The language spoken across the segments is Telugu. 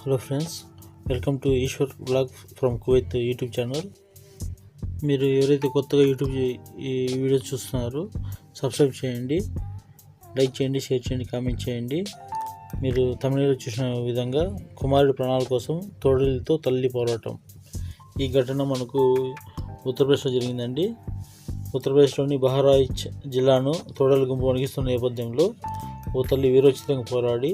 Hello friends welcome to Eshwar blog from Kuwait YouTube channel. మీరు ఎవరైతే కొత్తగా యూట్యూబ్ ఈ వీడియో చూస్తున్నారో సబ్స్క్రైబ్ చేయండి లైక్ చేయండి షేర్ చేయండి కామెంట్ చేయండి. మీరు తమిళలో చూసిన విధంగా కుమారుడి ప్రాణాల కోసం తోడలితో తల్లి పోరాటం. ఈ ఘటన మనకు ఉత్తరప్రదేశ్లో జరిగిందండి. ఉత్తరప్రదేశ్లోని బహరాయిచ్ జిల్లాను తోడల గుంపు వణిగిస్తున్న నేపథ్యంలో ఓ తల్లి వీరోచితంగా పోరాడి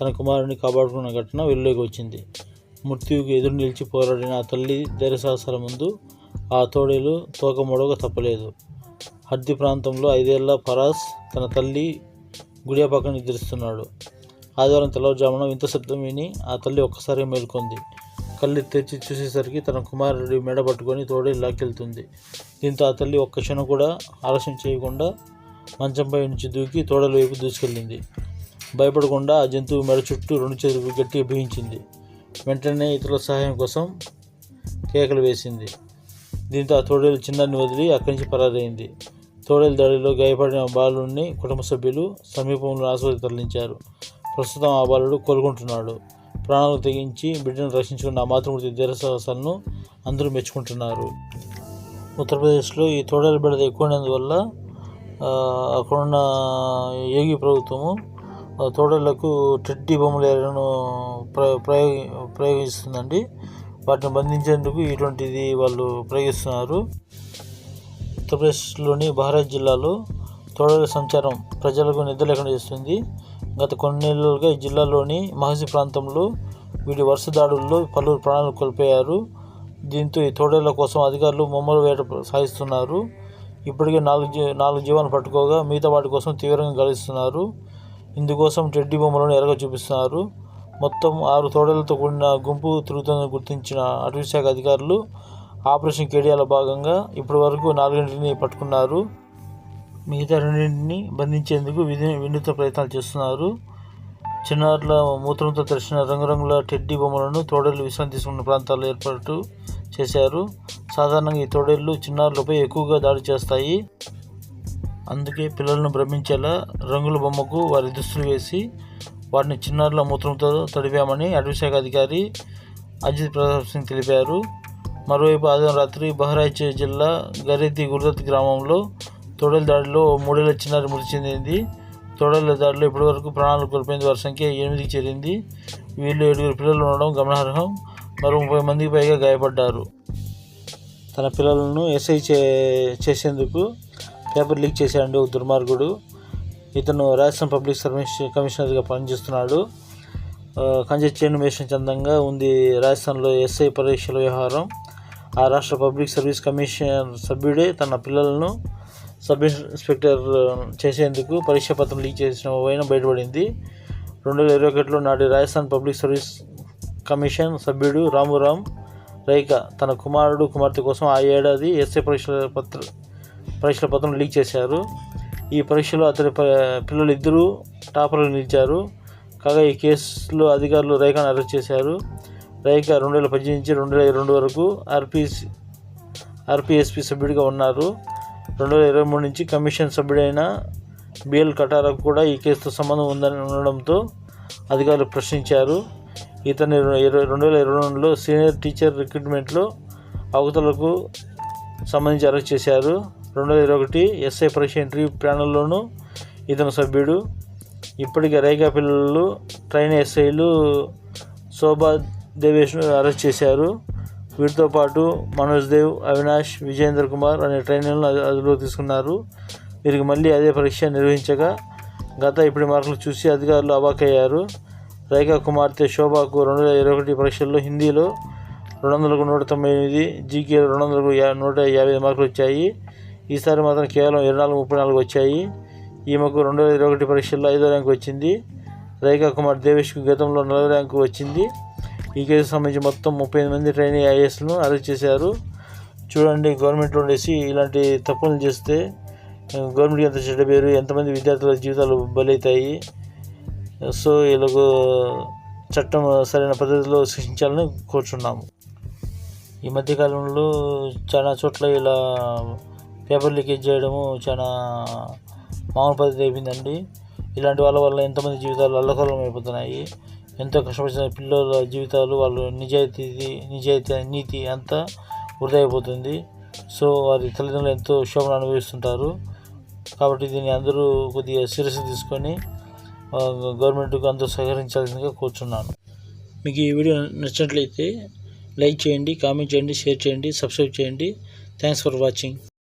తన కుమారుడిని కాపాడుకున్న ఘటన వెలుగులోకి వచ్చింది. మృత్యువుకు ఎదురు నిలిచి పోరాడిన ఆ తల్లి ధైర్యసాహసాల ముందు ఆ తోడేలు తోక మొడవక తప్పలేదు. హద్ది ప్రాంతంలో ఐదేళ్ళ పరాస్ తన తల్లి గుడియా పక్కన నిద్రిస్తున్నాడు. ఆదివారం తెల్లవారుజామున వింత శబ్దం విని ఆ తల్లి ఒక్కసారి మేల్కొంది. కళ్ళు తెరిచి చూసేసరికి తన కుమారుడి మెడ పట్టుకొని తోడే లాక్కెళ్తుంది. దీంతో ఆ తల్లి ఒక్క క్షణం కూడా ఆలస్యం చేయకుండా మంచంపై నుంచి దూకి తోడల వైపు దూసుకెళ్ళింది. భయపడకుండా ఆ జంతువు మెడ చుట్టూ రెండు చేతులు గట్టిగా బిగించింది. వెంటనే ఇతరుల సహాయం కోసం కేకలు వేసింది. దీంతో ఆ తోడేలు చిన్నాన్ని వదిలి అక్కడి నుంచి పరారైంది. తోడేలు దాడిలో గాయపడిన బాలుడిని కుటుంబ సభ్యులు సమీపంలో ఆసుపత్రి తరలించారు. ప్రస్తుతం ఆ బాలుడు కోలుకుంటున్నాడు. ప్రాణాలు తెగించి బిడ్డను రక్షించుకున్న ఆ మాతృమూర్తి ధీరసాహసాలను అందరూ మెచ్చుకుంటున్నారు. ఉత్తరప్రదేశ్లో ఈ తోడేలు బిడత ఎక్కువైనందువల్ల అక్కడున్న యోగి ప్రభుత్వము తోడలకు టెడ్డి టెడ్డీ బొమ్మలను ప్ర ప్రయోగి ప్రయోగిస్తుందండి. వాటిని బంధించేందుకు ఇటువంటిది వాళ్ళు ప్రయోగిస్తున్నారు. ఉత్తరప్రదేశ్లోని బహ్రాజ్ జిల్లాలో తోడల సంచారం ప్రజలకు నిద్ర లేకుండా చేస్తుంది. గత కొన్ని నెలలుగా ఈ జిల్లాలోని మహసి ప్రాంతంలో వీటి వరుస దాడుల్లో పలువురు ప్రాణాలు కోల్పోయారు. దీంతో ఈ తోడేళ్ళ కోసం అధికారులు ముమ్మలు వేట సాగిస్తున్నారు. ఇప్పటికే నాలుగు నాలుగు జీవాలు పట్టుకోగా మిగతా వాటి కోసం తీవ్రంగా గలిస్తున్నారు. ఇందుకోసం టెడ్డీ బొమ్మలను ఎరగ చూపిస్తున్నారు. మొత్తం ఆరు తోడలతో కూడిన గుంపు తిరుగుతుందని గుర్తించిన అటవీశాఖ అధికారులు ఆపరేషన్ కేడియాలో భాగంగా ఇప్పటి వరకు నాలుగింటిని పట్టుకున్నారు. మిగతా రెండింటిని బంధించేందుకు విధి వినూత్న ప్రయత్నాలు చేస్తున్నారు. చిన్నారుల మూత్రంతో తెరిచిన రంగురంగుల టెడ్డీ బొమ్మలను తోడేళ్ళు విశ్రాంతి తీసుకున్న ప్రాంతాల్లో ఏర్పాటు చేశారు. సాధారణంగా ఈ తోడేళ్ళు చిన్నారులపై ఎక్కువగా దాడి చేస్తాయి. అందుకే పిల్లలను భ్రమించేలా రంగుల బొమ్మకు వారి దుస్తులు వేసి వాటిని చిన్నారుల మూత్రంతో తడిపామని అటవీశాఖ అధికారి అజిత్ ప్రతాప్ సింగ్ తెలిపారు. మరోవైపు ఆదివారం రాత్రి బహ్రాయిచ్ జిల్లా గరేతి గుర్దత్ గ్రామంలో తొడల దాడిలో మూడేళ్ళ చిన్నారి మృతి చెందింది. తొడల దాడిలో ఇప్పటివరకు ప్రాణాలు కోల్పోయిన వారి సంఖ్య ఎనిమిదికి చేరింది. వీళ్ళు ఏడుగురు పిల్లలు ఉండడం గమనార్హం. మరో ముప్పై మందికి పైగా గాయపడ్డారు. తన పిల్లలను ఎస్ఐ చే చేసేందుకు పేపర్ లీక్ చేశాడు దుర్మార్గుడు ఇతను రాజస్థాన్ పబ్లిక్ సర్వీస్ కమిషనర్గా పనిచేస్తున్నాడు. కంజెక్షన్ వేషం చందంగా ఉంది రాజస్థాన్లో ఎస్ఐ పరీక్షల వ్యవహారం. ఆ రాష్ట్ర పబ్లిక్ సర్వీస్ కమిషన్ సభ్యుడే తన పిల్లలను సబ్ ఇన్స్పెక్టర్ చేసేందుకు పరీక్ష పత్రం లీక్ చేసిన పైన బయటపడింది. రెండు వేల ఇరవై ఒకటిలో నాటి రాజస్థాన్ పబ్లిక్ సర్వీస్ కమిషన్ సభ్యుడు రామురామ్ రైకా తన కుమారుడు కుమార్తె కోసం ఆ ఏడాది ఎస్ఐ పరీక్షల పత్ర పరీక్షల పత్రం లీక్ చేశారు. ఈ పరీక్షలో అతని పిల్లలు ఇద్దరూ టాపర్లు నిలిచారు. కాగా ఈ కేసులో అధికారులు రైకాను అరెస్ట్ చేశారు. రైకా రెండు వేల పద్దెనిమిది నుంచి రెండు వేల ఇరవై రెండు వరకు ఆర్పిసి ఆర్పిఎస్పి సభ్యుడిగా ఉన్నారు. రెండు వేల ఇరవై మూడు నుంచి కమిషన్ సభ్యుడైన బిఎల్ కటారాకు కూడా ఈ కేసుతో సంబంధం ఉందని ఉండడంతో అధికారులు ప్రశ్నించారు. ఇతని ఇరవై రెండు వేల ఇరవై రెండులో సీనియర్ టీచర్ రిక్రూట్మెంట్లో అవతలకు సంబంధించి అరెస్ట్ చేశారు. రెండు వేల ఇరవై ఒకటి ఎస్ఐ పరీక్ష ఇంటర్వ్యూ ప్యానల్లోనూ ఇతను సభ్యుడు. ఇప్పటికే రైగా పిల్లలు ట్రైన్ ఎస్ఐలు శోభా దేవేష్ను అరెస్ట్ చేశారు. వీటితో పాటు మనోజ్ దేవ్ అవినాష్ విజేంద్ర కుమార్ అనే ట్రైనర్లను అదుపులో అదుపులోకి తీసుకున్నారు. వీరికి మళ్ళీ అదే పరీక్ష నిర్వహించగా గత ఇప్పటి మార్కులు చూసి అధికారులు అవాకయ్యారు రైకా కుమార్తె శోభాకు రెండు వేల ఇరవై ఒకటి పరీక్షల్లో హిందీలో రెండు వందలకు నూట తొంభై ఎనిమిది జీకేలో రెండు వందలకు యా నూట యాభై మార్కులు వచ్చాయి. ఈసారి మాత్రం కేవలం ఇరవై నాలుగు ముప్పై నాలుగు వచ్చాయి. ఈమెకు రెండు వేల ఇరవై ఒకటి పరీక్షల్లో ఐదో ర్యాంకు వచ్చింది. రైకా కుమార్ దేవేష్కు గతంలో నలభై ర్యాంకు వచ్చింది. ఈ కేసు సంబంధించి మొత్తం ముప్పై ఎనిమిది మంది ట్రైనీ ఐఏఎస్ను అరెస్ట్ చేశారు. చూడండి గవర్నమెంట్లో ఉండేసి ఇలాంటి తప్పులు చేస్తే గవర్నమెంట్కి ఎంత చెడ్డ పేరు ఎంతమంది విద్యార్థుల జీవితాలు బలవుతాయి సో వీళ్ళకు చట్టం సరైన పద్ధతిలో శిక్షించాలని కోరుచున్నాము. ఈ మధ్యకాలంలో చాలా చోట్ల ఇలా పేపర్ లీకేజ్ చేయడము చాలా మామూలు పద్ధతి అయిపోయిందండి. ఇలాంటి వాళ్ళ వల్ల ఎంతమంది జీవితాలు అల్లకల్లం అయిపోతున్నాయి. ఎంతో కష్టపడిన పిల్లల జీవితాలు వాళ్ళు నిజాయితీ నిజాయితీ నీతి అంతా వృధా అయిపోతుంది సో వారి తల్లిదండ్రులు ఎంతో శోభను అనుభవిస్తుంటారు. కాబట్టి దీన్ని అందరూ కొద్దిగా సీరియస్ తీసుకొని గవర్నమెంట్కి గవర్నమెంట్కు అందరూ సహకరించాల్సిందిగా కోరుచున్నాను. మీకు ఈ వీడియో నచ్చినట్లయితే లైక్ చేయండి కామెంట్ చేయండి షేర్ చేయండి సబ్స్క్రైబ్ చేయండి. Thanks for watching.